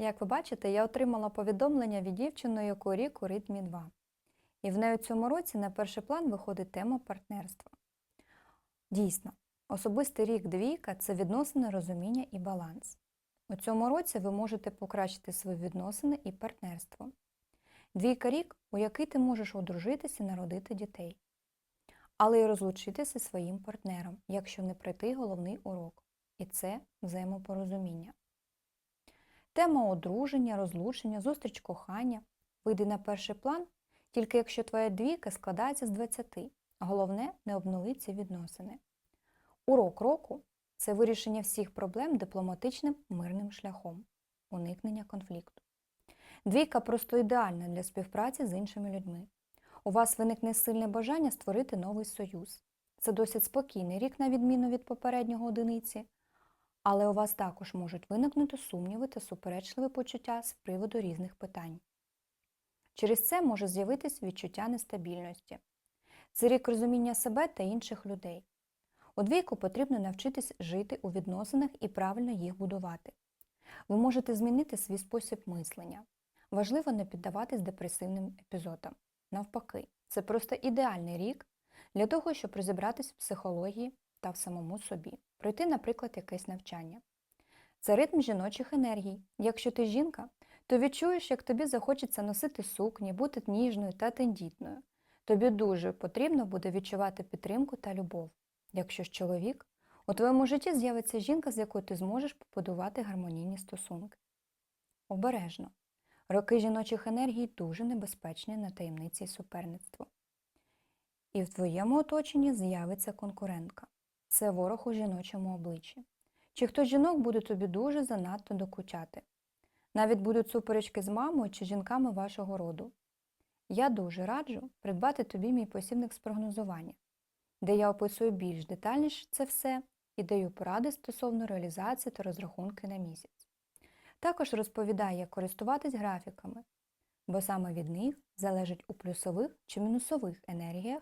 Як ви бачите, я отримала повідомлення від дівчини, яку рік у ритмі 2. І в неї у цьому році на перший план виходить тема партнерства. Дійсно, особистий рік двійка це відносини, розуміння і баланс. У цьому році ви можете покращити свої відносини і партнерство. Двійка рік, у який ти можеш одружитися і народити дітей, але й розлучитися зі своїм партнером, якщо не пройти головний урок. І це взаємопорозуміння. Тема одруження, розлучення, зустріч кохання вийде на перший план, тільки якщо твоя двійка складається з 20. Головне не обнулити ці відносини. Урок року це вирішення всіх проблем дипломатичним мирним шляхом, уникнення конфлікту. Двійка просто ідеальна для співпраці з іншими людьми. У вас виникне сильне бажання створити новий союз. Це досить спокійний рік, на відміну від попереднього одиниці, але у вас також можуть виникнути сумніви та суперечливі почуття з приводу різних питань. Через це може з'явитись відчуття нестабільності. Це рік розуміння себе та інших людей. У двійку потрібно навчитись жити у відносинах і правильно їх будувати. Ви можете змінити свій спосіб мислення. Важливо не піддаватись депресивним епізодам. Навпаки, це просто ідеальний рік для того, щоб розібратись в психології та в самому собі, пройти, наприклад, якесь навчання. Це ритм жіночих енергій. Якщо ти жінка, то відчуєш, як тобі захочеться носити сукні, бути ніжною та тендітною. Тобі дуже потрібно буде відчувати підтримку та любов. Якщо ж чоловік, у твоєму житті з'явиться жінка, з якою ти зможеш побудувати гармонійні стосунки. Обережно. Роки жіночих енергій дуже небезпечні на таємниці і суперництво. І в твоєму оточенні з'явиться конкурентка. Це ворог у жіночому обличчі. Чи хтось жінок буде тобі дуже занадто докучати. Навіть будуть суперечки з мамою чи жінками вашого роду. Я дуже раджу придбати тобі мій посібник з прогнозування, де я описую більш детальніше це все і даю поради стосовно реалізації та розрахунки на місяць. Також розповідаю, як користуватись графіками, бо саме від них залежить у плюсових чи мінусових енергіях